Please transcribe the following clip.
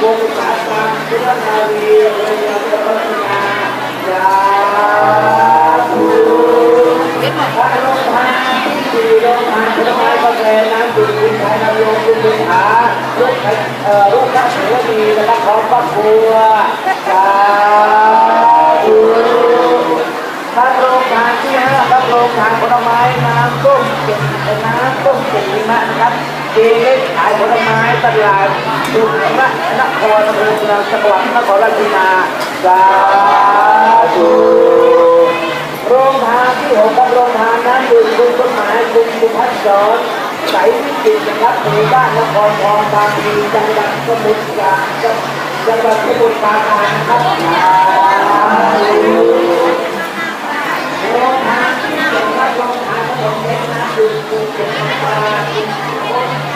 บุญนารีจันทร์ไอ้ไอ้ไอ้วงสาธนารีเรียนรัตนาสาธุพระโรงทานที่สี่โรงทานผลไม้กาแฟน้ำดื่มคุณชายนำโยมคุณบุญหาลูกเอ่อลูกพระเสวดีนะครับของครอบครัวสาธุท่านโรงทานที่ห้าครับโรงทานผลไม้น้ำส้มเก็บน้ำส้มเก็บหิมะนะครับเจเล็กขายผลไม้ ตลาดสุขหิมะนครอำเภอเมืองจังหวัดนครราชสีมาสาธุโรงทานที่หกครับโรงทานน้ำดื่มคุณต้นไม้คุณสุพัฒน์สอนใสวิจิตรนะครับหมู่บ้านนครทองบางพีจังหวัดสมุทรปราการจังหวัดสมุทรปราการครับสาธุโรงทานที่เกี่ยวกับโรงทานขนมเล็กนะคือคือเป็นปลา